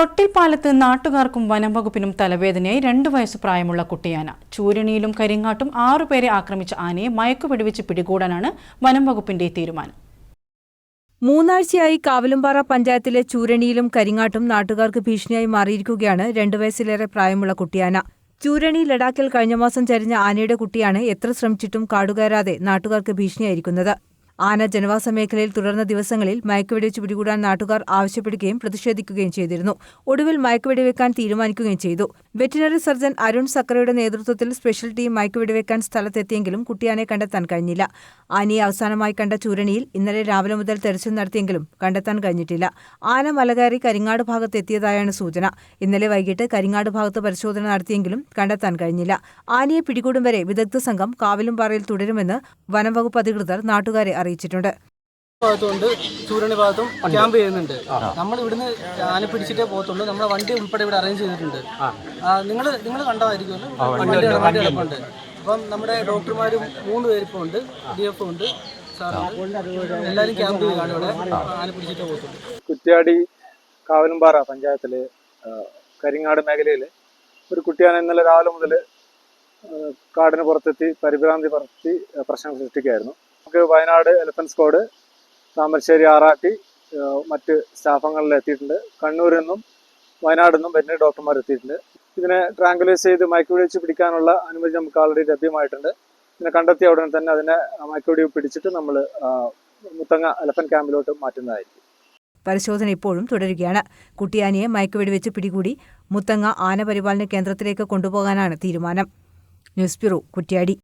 തൊട്ടിൽപ്പാലത്ത് നാട്ടുകാർക്കും വനം വകുപ്പിനും തലവേദനയായി രണ്ടു വയസ്സ് പ്രായമുള്ള കുട്ടിയാന. ചൂരണിയിലും കരിങ്ങാട്ടും ആറുപേരെ ആക്രമിച്ച ആനയെ മയക്കുപിടിവിച്ച് പിടികൂടാനാണ് വനം വകുപ്പിന്റെ തീരുമാനം. മൂന്നാഴ്ചയായി കാവലുംപാറ പഞ്ചായത്തിലെ ചൂരണിയിലും കരിങ്ങാട്ടും നാട്ടുകാർക്ക് ഭീഷണിയായി മാറിയിരിക്കുകയാണ് രണ്ടു വയസ്സിലേറെ പ്രായമുള്ള കുട്ടിയാന. ചൂരണി ലഡാക്കിൽ കഴിഞ്ഞ മാസം ചരിഞ്ഞ ആനയുടെ കുട്ടിയാണ് എത്ര ശ്രമിച്ചിട്ടും കാടുകയറാതെ നാട്ടുകാർക്ക് ഭീഷണിയായിരിക്കുന്നത്. ആന ജനവാസ മേഖലയിൽ തുടർന്ന ദിവസങ്ങളിൽ മയക്കുവെടിവെച്ച് പിടികൂടാൻ നാട്ടുകാർ ആവശ്യപ്പെടുകയും പ്രതിഷേധിക്കുകയും ചെയ്തിരുന്നു. ഒടുവിൽ മയക്കുവെടിവെക്കാൻ തീരുമാനിക്കുകയും ചെയ്തു. വെറ്റിനറി സർജൻ അരുൺ സക്കറയുടെ നേതൃത്വത്തിൽ സ്പെഷ്യൽ ടീം മയക്കുവെടിവെക്കാൻ സ്ഥലത്തെത്തിയെങ്കിലും കുട്ടിയാനെ കണ്ടെത്താൻ കഴിഞ്ഞില്ല. ആനയെ അവസാനമായി കണ്ട ചൂരണിയിൽ ഇന്നലെ രാവിലെ മുതൽ തെരച്ചിൽ നടത്തിയെങ്കിലും കണ്ടെത്താൻ കഴിഞ്ഞിട്ടില്ല. ആന മലകയറി കരിങ്ങാട് ഭാഗത്ത് എത്തിയതായാണ് സൂചന. ഇന്നലെ വൈകിട്ട് കരിങ്ങാട് ഭാഗത്ത് പരിശോധന നടത്തിയെങ്കിലും കണ്ടെത്താൻ കഴിഞ്ഞില്ല. ആനയെ പിടികൂടും വരെ വിദഗ്ധ സംഘം കാവിലും പാറയിൽ തുടരുമെന്ന് വനംവകുപ്പ് അധികൃതർ നാട്ടുകാരെ അറിയിച്ചിട്ടുണ്ട്. ഭാഗത്തുണ്ട് ചൂരണി ഭാഗത്തും ക്യാമ്പ് ചെയ്യുന്നുണ്ട്. നമ്മൾ ഇവിടുന്ന് ആന പിടിച്ചിട്ടേ പോകത്തുള്ളൂ. നമ്മളെ വണ്ടി ഉൾപ്പെടെ ഇവിടെ അറേഞ്ച് ചെയ്തിട്ടുണ്ട്. നിങ്ങൾ നിങ്ങൾ കണ്ടതായിരിക്കുമല്ലോ വണ്ടി അപ്പം നമ്മുടെ ഡോക്ടർമാരും മൂന്ന് പേരിപ്പോൾ ഉണ്ട്. ഡി എഫ് ഉണ്ട്. സാറുണ്ട് എല്ലാവരും ക്യാമ്പ് ചെയ്യുകയാണ് ഇവിടെ. ആന പിടിച്ചിട്ടേ പോകത്തുള്ളൂ. കുറ്റ്യാടി കാവലുംപാറ പഞ്ചായത്തിലെ കരിങ്ങാട് മേഖലയിൽ ഒരു കുട്ടിയാണ് ഇന്നലെ രാവിലെ മുതൽ കാടിന് പുറത്തെത്തി പരിഭ്രാന്തി പറത്തി പ്രശ്നം സൃഷ്ടിക്കുകയായിരുന്നു. നമുക്ക് വയനാട് എലഫൻസ് സ്ക്വാഡ് താമരശ്ശേരി ആറാട്ടി മറ്റ് സ്റ്റാഫങ്ങളിൽ എത്തിയിട്ടുണ്ട്. കണ്ണൂരിൽ നിന്നും വയനാട് നിന്നും വെറ്റിനറി ഡോക്ടർമാർ എത്തിയിട്ടുണ്ട്. ഇതിനെ ട്രാങ്കുലൈസ് ചെയ്ത് മയക്കുവെടിച്ച് പിടിക്കാനുള്ള അനുമതി നമുക്ക് ആൾറെഡി ലഭ്യമായിട്ടുണ്ട്. ഇതിനെ കണ്ടെത്തിയ ഉടനെ തന്നെ അതിനെ മയക്കുവെടി പിടിച്ചിട്ട് നമ്മൾ മുത്തങ്ങ എലഫന്റ് ക്യാമ്പിലോട്ട് മാറ്റുന്നതായിരിക്കും. പരിശോധന ഇപ്പോഴും തുടരുകയാണ്. കുട്ടിയാനയെ മയക്കുവെടിവെച്ച് പിടികൂടി മുത്തങ്ങ ആനപരിപാലന കേന്ദ്രത്തിലേക്ക് കൊണ്ടുപോകാനാണ് തീരുമാനം. News bureau Kuttiady.